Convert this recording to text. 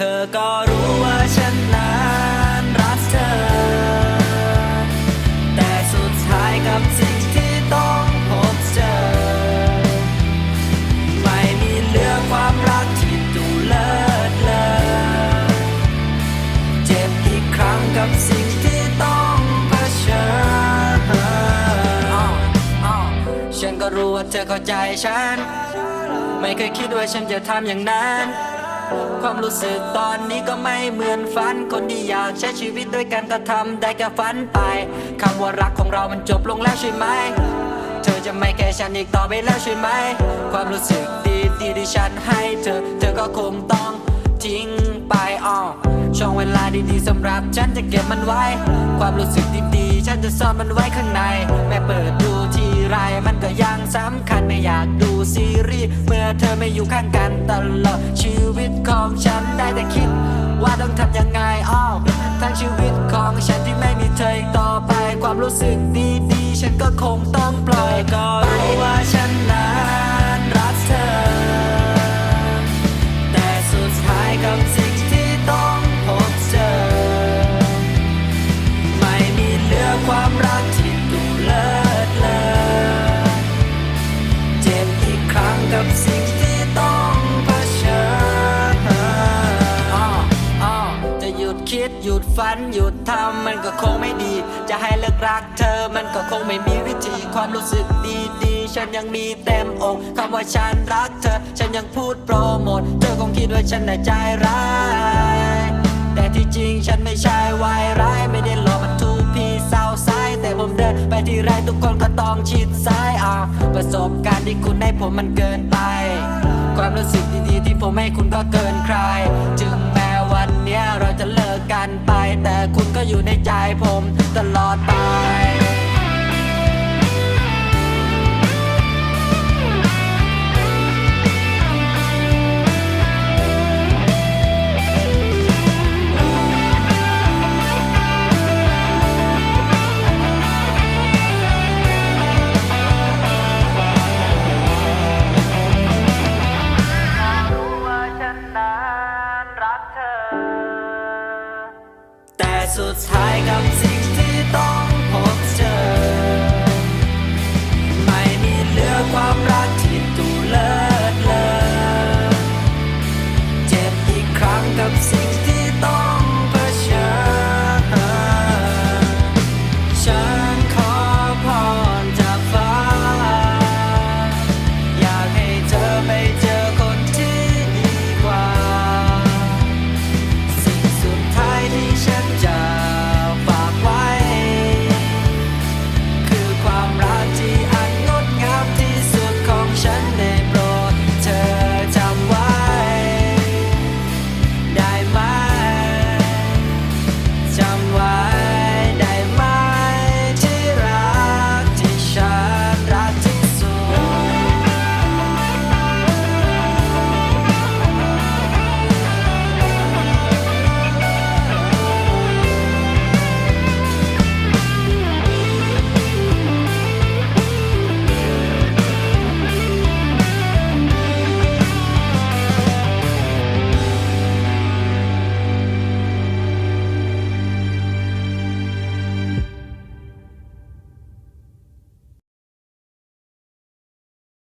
เธอก็รู้ว่าฉันนั้นรักเธอ แต่สุดท้ายกับสิ่งที่ต้องพบเจอ ไม่มีเหลือความรักที่ดูเลิศเลอเจ็บอีกครั้งกับสิ่งที่ต้องเผชิญฉันก็รู้ว่าเธอเข้าใจฉัน ไม่เคยคิดว่าฉันจะทำอย่างนั้น ความรู้สึกตอนนี้ก็ไม่เหมือนฝัน คนที่อยากใช้ชีวิตด้วยกันก็ทำได้แค่ฝันไปคำว่ารักของเรามันจบลงแล้วใช่ไหม เธอจะไม่แค่ฉันอีกต่อไปแล้วใช่ไหม ความรู้สึกดีดีที่ฉันให้เธอ เธอก็คงต้องทิ้งไปอ้อช่วงเวลาดีๆสำหรับฉันจะเก็บมันไว้ ความรู้สึกดีๆฉันจะซ่อนมันไว้ข้างใน แม้เปิดดูทีไรมันก็ยังสำคัญไม่อยากดูซีรีส์เมื่อเธอไม่อยู่ข้างกันตลอด ได้แต่คิด ว่าต้องทำยังไงอ้อทั้งชีวิตของฉันที่ไม่มีเธออีกต่อไปความรู้สึกดีๆ ฉันก็คงต้องปล่อยก็รู้ว่าฉันนั้น ฝันหยุดทำมันก็คงไม่ดี จะให้เลิกรักเธอมันก็คงไม่มีวิธีความรู้สึกดีๆ ฉันยังมีเต็มอกคำว่าฉันรักเธอ ฉันยังพูดโปรโมทเธอคงคิดว่าฉันน่ะใจร้ายแต่ที่จริงฉันไม่ใช่วายร้ายไม่ได้หลอกมันทูพีเศร้าซ้าย แต่ผมเดินไปที่ไรทุกคนก็ต้องชิดซ้ายอะประสบการณ์ที่คุณให้ผมมันเกินไป ความรู้สึกดีๆ ที่ผมให้คุณก็เกินใคร จึงแม้วันเนี้ยเราจะเลิกกันไป แต่คุณก็อยู่ในใจผมตลอดไป แต่สุดท้ายกับเธอ